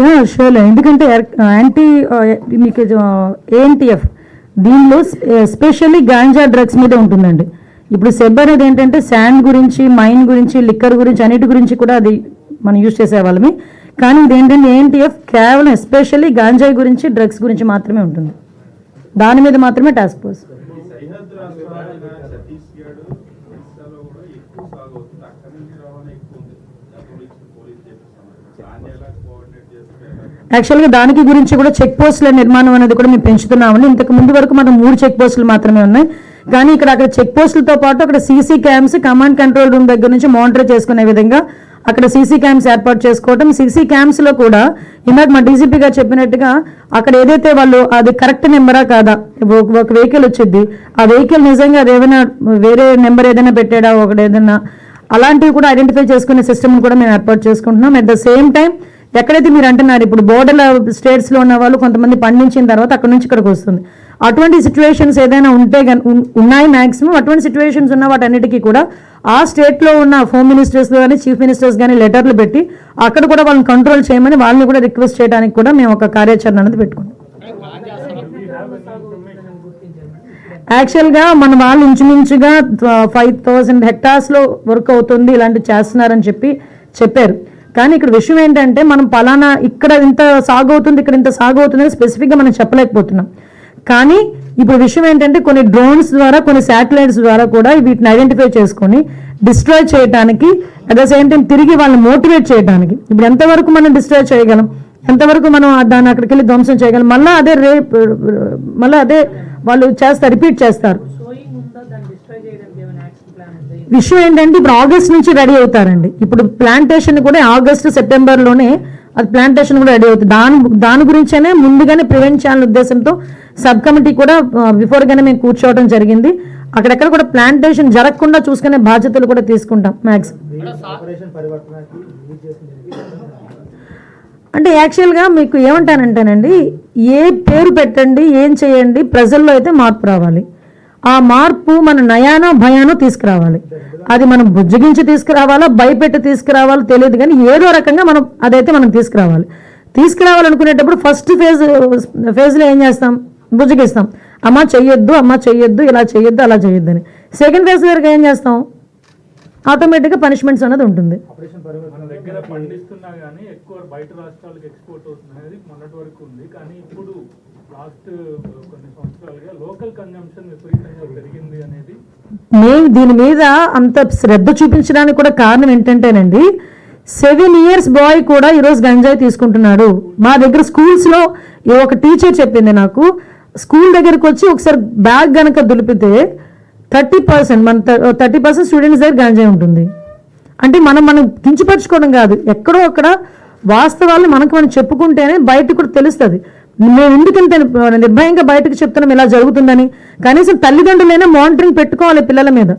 Yeah షూర్లే ఎందుకంటే anti మీకు ANTF దీనిలో స్పెషల్లీ గాంజా డ్రగ్స్ మీద ఉంటుందండి. ఇప్పుడు సెబ్ అనేది ఏంటంటే శాండ్ గురించి మైన్ గురించి లిక్కర్ గురించి అన్నిటి గురించి కూడా అది మనం యూజ్ చేసేవాళ్ళమే. కానీ ఇది ఏంటంటే ఏఎన్టీఎఫ్ కేవలం ఎస్పెషల్లీ గాంజాయి గురించి డ్రగ్స్ గురించి మాత్రమే ఉంటుంది. దాని మీద మాత్రమే టాస్క్ ఫోర్స్ ఈ సరిహద్దు రాష్ట్రాలైన ఛత్తీస్గఢ్ ఒరిస్సాలో కూడా ఎక్కువ సాగు అవుతుంది అక్కడి నుంచి రవాణా ఎక్కువ ఉంది గతంలో ఇచ్చిన పోలీస్ చేపిస్తున్నారు దాన్ని ఎలా కోఆర్డినేట్ చేస్తే ఎలా యాక్చువల్గా దానికి గురించి కూడా చెక్ పోస్టుల నిర్మాణం అనేది కూడా మేము పెంచుతున్నామండి. ఇంతకు ముందు వరకు మనం మూడు చెక్ పోస్టులు మాత్రమే ఉన్నాయి. కానీ ఇక్కడ అక్కడ చెక్ పోస్టులతో పాటు అక్కడ CC cams command control room దగ్గర నుంచి మానిటర్ చేసుకునే విధంగా అక్కడ సీసీ క్యామ్స్ ఏర్పాటు చేసుకోవటం. సీసీ క్యామ్స్లో కూడా ఇందాక మా డీజీపీ గారు చెప్పినట్టుగా అక్కడ ఏదైతే వాళ్ళు అది కరెక్ట్ నెంబరా కాదా? ఒక- వెహికల్ వచ్చింది ఆ వెహికల్ నిజంగా అది ఏదైనా వేరే నెంబర్ ఏదైనా పెట్టాడా? ఒకటి ఏదైనా? అలాంటివి కూడా ఐడెంటిఫై చేసుకునే సిస్టమ్ కూడా మేము ఏర్పాటు చేసుకుంటున్నాం. అట్ ద సేమ్ టైం ఎక్కడైతే మీరు అంటున్నారు ఇప్పుడు బోర్డర్ స్టేట్స్లో ఉన్న వాళ్ళు కొంతమంది పండించిన తర్వాత అక్కడ నుంచి ఇక్కడికి వస్తుంది. అటువంటి సిచ్యువేషన్స్ ఏదైనా ఉంటే ఉన్నాయి మ్యాక్సిమం అటువంటి సిచ్యువేషన్స్ ఉన్న వాటన్నిటికీ కూడా ఆ స్టేట్లో ఉన్న హోమ్ మినిస్టర్స్ కానీ చీఫ్ మినిస్టర్స్ కానీ లెటర్లు పెట్టి అక్కడ కూడా వాళ్ళని కంట్రోల్ చేయమని వాళ్ళని కూడా రిక్వెస్ట్ చేయడానికి కూడా మేము ఒక కార్యాచరణ అనేది పెట్టుకున్నాం. యాక్చువల్గా మన వాళ్ళు ఇంచుమించుగా ఫైవ్ థౌసండ్ హెక్టార్స్లో వర్క్ అవుతుంది ఇలాంటివి చేస్తున్నారని చెప్పి చెప్పారు. కానీ ఇక్కడ విషయం ఏంటంటే మనం పలానా ఇక్కడ ఇంత సాగు అవుతుంది ఇక్కడ ఇంత సాగు అవుతుంది అని స్పెసిఫిక్గా మనం చెప్పలేకపోతున్నాం. కానీ ఇప్పుడు విషయం ఏంటంటే కొన్ని డ్రోన్స్ ద్వారా కొన్ని శాటిలైట్స్ ద్వారా కూడా వీటిని ఐడెంటిఫై చేసుకొని డిస్ట్రాయ్ చేయడానికి అట్ ద సేమ్ టైం తిరిగి వాళ్ళని మోటివేట్ చేయడానికి ఇప్పుడు ఎంతవరకు మనం డిస్ట్రాయ్ చేయగలం? ఎంతవరకు మనం దాన్ని అక్కడికి వెళ్ళి ధ్వంసం చేయగలం? మళ్ళీ అదే రేప్ మళ్ళీ అదే వాళ్ళు చేస్తారు రిపీట్ చేస్తారు షోయింగ్ ఉందా దాన్ని డిస్ట్రాయ్ చేయడానికి ఏమైనా యాక్షన్ ప్లాన్ ఉంది విషయం ఏంటంటే ఇప్పుడు ఆగస్ట్ నుంచి రెడీ అవుతారండి. ఇప్పుడు ప్లాంటేషన్ కూడా ఆగస్ట్ సెప్టెంబర్లోనే అది ప్లాంటేషన్ కూడా రెడీ అవుతుంది. దాని దాని గురించేనే ముందుగానే ప్రివెంట్ చేయాలనే ఉద్దేశంతో సబ్ కమిటీ కూడా బిఫోర్ గానే మేము కూర్చోవడం జరిగింది. అక్కడెక్కడ కూడా ప్లాంటేషన్ జరగకుండా చూసుకునే బాధ్యతలు కూడా తీసుకుంటాం మ్యాక్స్ అంటే యాక్చువల్గా మీకు ఏమంటానంటేనండి ఏ పేరు పెట్టండి ఏం చేయండి ప్రజల్లో అయితే మార్పు రావాలి. ఆ మార్పు మన నయాన భయానో తీసుకురావాలి. అది మనం బుజ్జగించి తీసుకురావాలా భయపెట్టి తీసుకురావాలో తెలియదు కానీ ఏదో రకంగా మనం అదైతే మనం తీసుకురావాలి. తీసుకురావాలనుకునేటప్పుడు ఫస్ట్ ఫేజ్ ఫేజ్లో ఏం చేస్తాం? బుజ్జగిస్తాం. అమ్మ చెయ్యొద్దు అమ్మ చెయ్యొద్దు ఇలా చెయ్యొద్దు అలా చెయ్యొద్దు అని సెకండ్ ఫేజ్ వరకు ఏం చేస్తాం? ఆటోమేటిక్గా పనిష్మెంట్స్ అనేది ఉంటుంది. దగ్గర పండిస్తున్నా కానీ ఎక్కువ బయట రాష్ట్రాలకు ఎక్స్పోర్ట్ అవుతున్నది మొన్నటి వరకు ఉంది. కానీ ఇప్పుడు లాస్ట్ కొన్ని సంవత్సరాలుగా లోకల్ కన్జంప్షన్ విపరీతంగా పెరిగింది అనేది మేము దీని మీద అంత శ్రద్ధ చూపించడానికి కూడా కారణం ఏంటంటేనండి సెవెన్ ఇయర్స్ బాయ్ కూడా ఈరోజు గంజాయి తీసుకుంటున్నాడు. మా దగ్గర స్కూల్స్లో ఒక టీచర్ చెప్పింది నాకు స్కూల్ దగ్గరకు వచ్చి ఒకసారి బ్యాగ్ కనుక దులిపితే థర్టీ పర్సెంట్ మన థర్టీ పర్సెంట్ స్టూడెంట్స్ దగ్గర గంజాయి ఉంటుంది. అంటే మనం మనం కించపరచుకోవడం కాదు. ఎక్కడో అక్కడ వాస్తవాలు మనకు మనం చెప్పుకుంటేనే బయటకు కూడా తెలుస్తుంది. మేము ఎందుకంత నిర్భయంగా బయటకు చెప్తున్నాం ఇలా జరుగుతుందని? కనీసం తల్లిదండ్రులైనా మానిటరింగ్ పెట్టుకోవాలి పిల్లల మీద.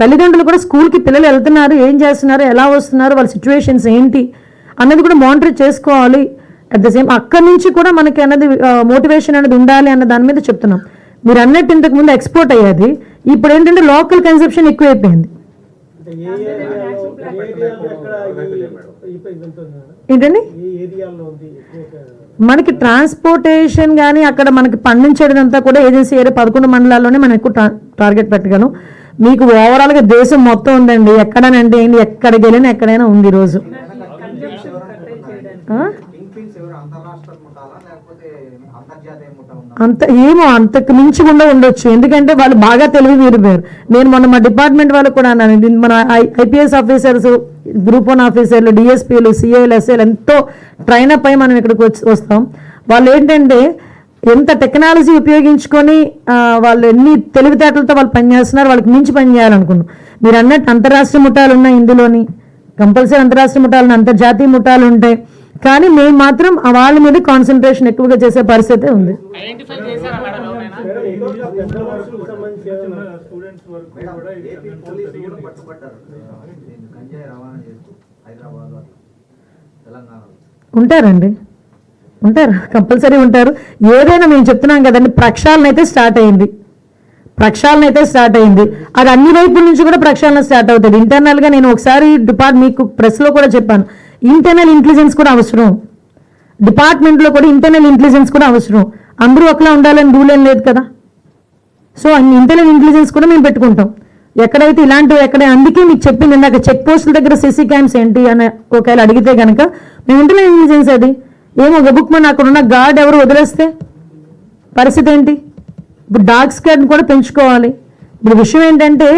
తల్లిదండ్రులు కూడా స్కూల్కి పిల్లలు వెళ్తున్నారు ఏం చేస్తున్నారు ఎలా వస్తున్నారు వాళ్ళ సిచ్యువేషన్స్ ఏంటి అన్నది కూడా మానిటర్ చేసుకోవాలి. అట్ ద సేమ్ అక్కడి నుంచి కూడా మనకి అన్నది మోటివేషన్ అనేది ఉండాలి అన్న దాని మీద చెప్తున్నాం. మీరు అన్నట్టు ఇంతకు ముందు ఎక్స్పోర్ట్ అయ్యేది. ఇప్పుడు ఏంటంటే లోకల్ కన్సెప్షన్ ఎక్కువైపోయింది. ఏంటండి? మనకి ట్రాన్స్పోర్టేషన్ కానీ అక్కడ మనకి పండించేదంతా కూడా ఏజెన్సీ ఏరియా పదకొండు మండలాల్లోనే మనం ఎక్కువ టార్గెట్ పెట్టగలం. మీకు ఓవరాల్గా దేశం మొత్తం ఉందండి. ఎక్కడనంటే ఏంటి ఎక్కడికి వెళ్ళినా ఎక్కడైనా ఉంది ఈరోజు. అంత ఏమో అంతకు మించి కూడా ఉండొచ్చు. ఎందుకంటే వాళ్ళు బాగా తెలివి మీరిపోయారు నేను మొన్న మా డిపార్ట్మెంట్ వాళ్ళకు కూడా అన్నాను. మన ఐపీఎస్ ఆఫీసర్స్ గ్రూప్ వన్ ఆఫీసర్లు డిఎస్పీలు సిఐలు ఎస్ఐలు ఎంతో ట్రైన్ అప్ అయి మనం ఇక్కడికి వచ్చి వస్తాం. వాళ్ళు ఏంటంటే ఎంత టెక్నాలజీ ఉపయోగించుకొని వాళ్ళు ఎన్ని తెలివితేటలతో వాళ్ళు పనిచేస్తున్నారు వాళ్ళకి మించి పని చేయాలనుకున్నాం. మీరు అన్నట్టు అంతరాష్ట్రీయ ముఠాలు ఉన్నాయి ఇందులోని. కంపల్సరీ అంతరాష్ట్రీయ ముఠాలు అంతర్జాతీయ ముఠాలు ఉంటాయి కానీ మేము మాత్రం ఆ వాళ్ళ మీద కాన్సన్ట్రేషన్ ఎక్కువగా చేసే పరిస్థితి ఉంది. ఉంటారండి. ఉంటారు. కంపల్సరీ ఉంటారు. ఏదైనా మేము చెప్తున్నాం కదండి ప్రక్షాళన అయితే స్టార్ట్ అయింది. ప్రక్షాళన అయితే స్టార్ట్ అయింది. అది అన్ని వైపుల నుంచి కూడా ప్రక్షాళన స్టార్ట్ అవుతుంది. ఇంటర్నల్గా నేను ఒకసారి డిపార్ట్ మీకు ప్రెస్లో కూడా చెప్పాను. ఇంటర్నల్ ఇంటెలిజెన్స్ కూడా అవసరం. డిపార్ట్మెంట్లో కూడా ఇంటర్నల్ ఇంటెలిజెన్స్ కూడా అవసరం. అందరూ ఒకలా ఉండాలని రూల్ ఏం లేదు కదా. సో అన్ని ఇంటర్నల్ ఇంటెలిజెన్స్ కూడా మేము పెట్టుకుంటాం. ఎక్కడైతే ఇలాంటివి ఎక్కడ అందుకే మీకు చెప్పింది ఇందాక చెక్ పోస్టుల దగ్గర సీసీ క్యామ్స్ ఏంటి అని ఒకవేళ అడిగితే కనుక మేము ఇంటర్నల్ ఇంటెలిజెన్స్ అది? ఏమో ఒక బుక్ మన అక్కడ ఉన్న గార్డ్ ఎవరు వదిలేస్తే? పరిస్థితి ఏంటి? ఇప్పుడు డాగ్ స్క్వాడ్ కూడా పెంచుకోవాలి. ఇప్పుడు విషయం ఏంటంటే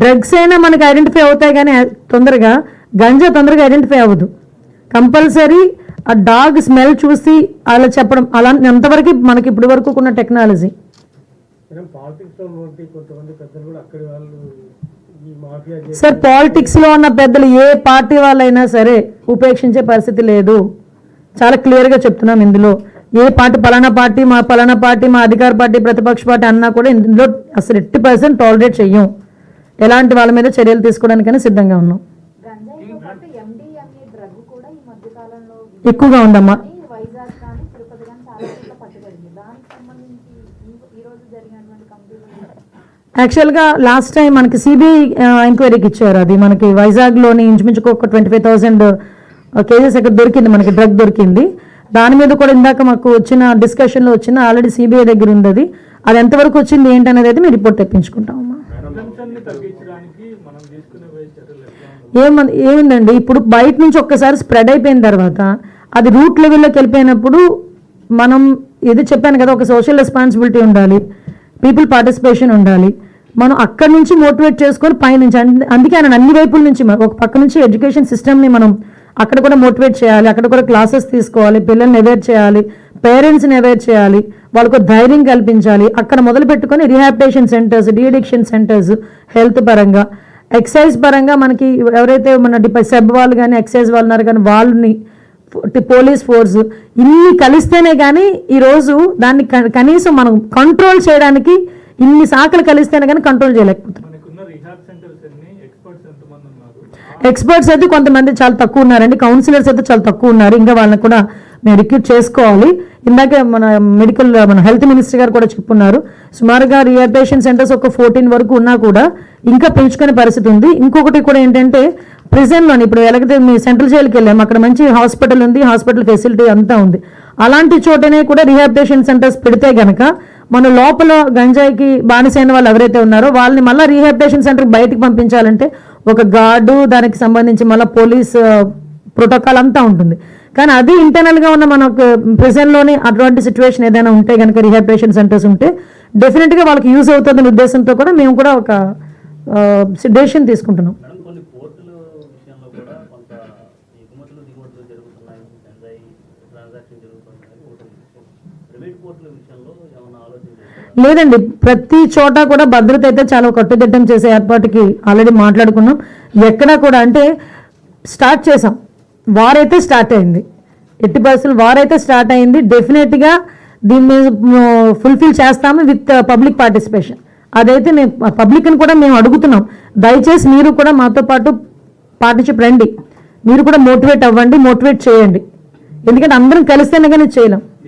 డ్రగ్స్ అయినా మనకి ఐడెంటిఫై అవుతాయి కానీ తొందరగా గంజా తొందరగా ఐడెంటిఫై అవ్వదు. కంపల్సరీ ఆ డాగ్ స్మెల్ చూసి అలా చెప్పడం అలా అంతవరకు మనకి ఇప్పటి వరకు ఉన్న టెక్నాలజీ. సార్ పాలిటిక్స్లో ఉన్న పెద్దలు ఏ పార్టీ వాళ్ళైనా సరే ఉపేక్షించే పరిస్థితి లేదు. చాలా క్లియర్గా చెప్తున్నాం ఇందులో. ఏ పార్టీ పలానా పార్టీ మా పలానా పార్టీ మా అధికార పార్టీ ప్రతిపక్ష పార్టీ అన్నా కూడా ఇందులో అసలు ఎట్టి పర్సెంట్ టాలరేట్ చెయ్యం. ఎలాంటి వాళ్ళ మీద చర్యలు తీసుకోవడానికైనా సిద్ధంగా ఉన్నాం గంజాయితో పాటు ఎండిఎంఏ డ్రగ్ కూడా ఈ మధ్య కాలంలో ఎక్కువగా ఉందమ్మా వైజాగ్ కానీ తిరుపతి కానీ చాలా చోట్ల పట్టుబడింది దానికి సంబంధించి ఈ- ఈ రోజు జరిగినటువంటి కంప్లీట్ యాక్చువల్గా లాస్ట్ టైం మనకి సిబిఐ ఎంక్వైరీకి ఇచ్చారు అది. మనకి వైజాగ్లోని ఇంచుమించుకు ఒక ట్వంటీ ఫైవ్ థౌసండ్ కేసెస్ అక్కడ దొరికింది మనకి డ్రగ్ దొరికింది. దాని మీద కూడా ఇందాక మాకు వచ్చిన డిస్కషన్లో వచ్చిన ఆల్రెడీ సిబిఐ దగ్గర ఉంది అది. అది ఎంతవరకు వచ్చింది ఏంటనేది అయితే మేము రిపోర్ట్ తెప్పించుకుంటామమ్మా ఏమన్ ఏమిందండి ఏమంది ఏముందండి? ఇప్పుడు బయట నుంచి ఒక్కసారి స్ప్రెడ్ అయిపోయిన తర్వాత అది రూట్ లెవెల్లోకి వెళ్ళిపోయినప్పుడు మనం ఇది చెప్పాను కదా ఒక సోషల్ రెస్పాన్సిబిలిటీ ఉండాలి పీపుల్ పార్టిసిపేషన్ ఉండాలి. మనం అక్కడి నుంచి మోటివేట్ చేసుకొని పైనుంచి అందుకే ఆయన అన్ని వైపుల నుంచి ఒక పక్క నుంచి ఎడ్యుకేషన్ సిస్టమ్ని మనం అక్కడ కూడా మోటివేట్ చేయాలి అక్కడ కూడా క్లాసెస్ తీసుకోవాలి పిల్లల్ని అవేర్ చేయాలి పేరెంట్స్ని అవేర్ చేయాలి వాళ్ళకు ధైర్యం కల్పించాలి. అక్కడ మొదలు పెట్టుకొని rehabilitation centres deaddiction centres health పరంగా. ఎక్సైజ్ పరంగా మనకి ఎవరైతే మన డిప సెబ్ వాళ్ళు కానీ ఎక్సైజ్ వాళ్ళు ఉన్నారు కానీ వాళ్ళని పోలీస్ ఫోర్స్ ఇన్ని కలిస్తేనే కానీ ఈరోజు దాన్ని కనీసం మనం కంట్రోల్ చేయడానికి ఇన్ని శాఖలు కలిస్తేనే కానీ కంట్రోల్ చేయలేకపోతున్నాం మనకున్న రిహాబ్ సెంటర్స్ ఎన్ని ఎక్స్పర్ట్స్ ఎంతమంది ఉన్నారు ఎక్స్పర్ట్స్ అయితే కొంతమంది చాలా తక్కువ ఉన్నారండి. కౌన్సిలర్స్ అయితే చాలా తక్కువ ఉన్నారు. ఇంకా వాళ్ళని కూడా మేము రిక్రూట్ చేసుకోవాలి. ఇందాకే మన మెడికల్ మన హెల్త్ మినిస్టర్ గారు కూడా చెప్పున్నారు. సుమారుగా రిహాబిటేషన్ సెంటర్స్ ఒక ఫోర్టీన్ వరకు ఉన్నా కూడా ఇంకా పెంచుకునే పరిస్థితి ఉంది. ఇంకొకటి కూడా ఏంటంటే ప్రిజన్లోని ఇప్పుడు ఎలాగైతే మీ సెంట్రల్ జైలుకి వెళ్ళాము అక్కడ మంచి హాస్పిటల్ ఉంది. హాస్పిటల్ ఫెసిలిటీ అంతా ఉంది. అలాంటి చోటనే కూడా రిహాబిలేషన్ సెంటర్స్ పెడితే గనక మన లోపల గంజాయికి బానిసైన వాళ్ళు ఎవరైతే ఉన్నారో వాళ్ళని మళ్ళీ రీహాబిటేషన్ సెంటర్కి బయటకు పంపించాలంటే ఒక గార్డు దానికి సంబంధించి మళ్ళీ పోలీస్ ప్రోటోకాల్ అంతా ఉంటుంది. కానీ అది ఇంటర్నల్గా ఉన్న మనకు ప్రెజెంట్లోనే అటువంటి సిచ్యువేషన్ ఏదైనా ఉంటే కనుక రిహాబిలిటేషన్ సెంటర్స్ ఉంటే డెఫినెట్గా వాళ్ళకి యూజ్ అవుతుందనే ఉద్దేశంతో కూడా మేము కూడా ఒక డెసిషన్ తీసుకుంటున్నాం. లేదండి ప్రతి చోట కూడా భద్రత అయితే చాలా కట్టుదిట్టం చేసే ఏర్పాటుకి ఆల్రెడీ మాట్లాడుకున్నాం. ఎక్కడా కూడా అంటే స్టార్ట్ చేసాం వారైతే స్టార్ట్ అయింది. ఎట్టి పరిస్థితులు వారైతే స్టార్ట్ అయింది. డెఫినెట్గా దీన్ని ఫుల్ఫిల్ చేస్తాము విత్ పబ్లిక్ పార్టిసిపేషన్. అదైతే మేము పబ్లిక్ని కూడా మేము అడుగుతున్నాం. దయచేసి మీరు కూడా మాతో పాటు పార్టిసిపేట్ రండి. మీరు కూడా మోటివేట్ అవ్వండి మోటివేట్ చేయండి. ఎందుకంటే అందరం కలిస్తేనే కానీ చేయలేం.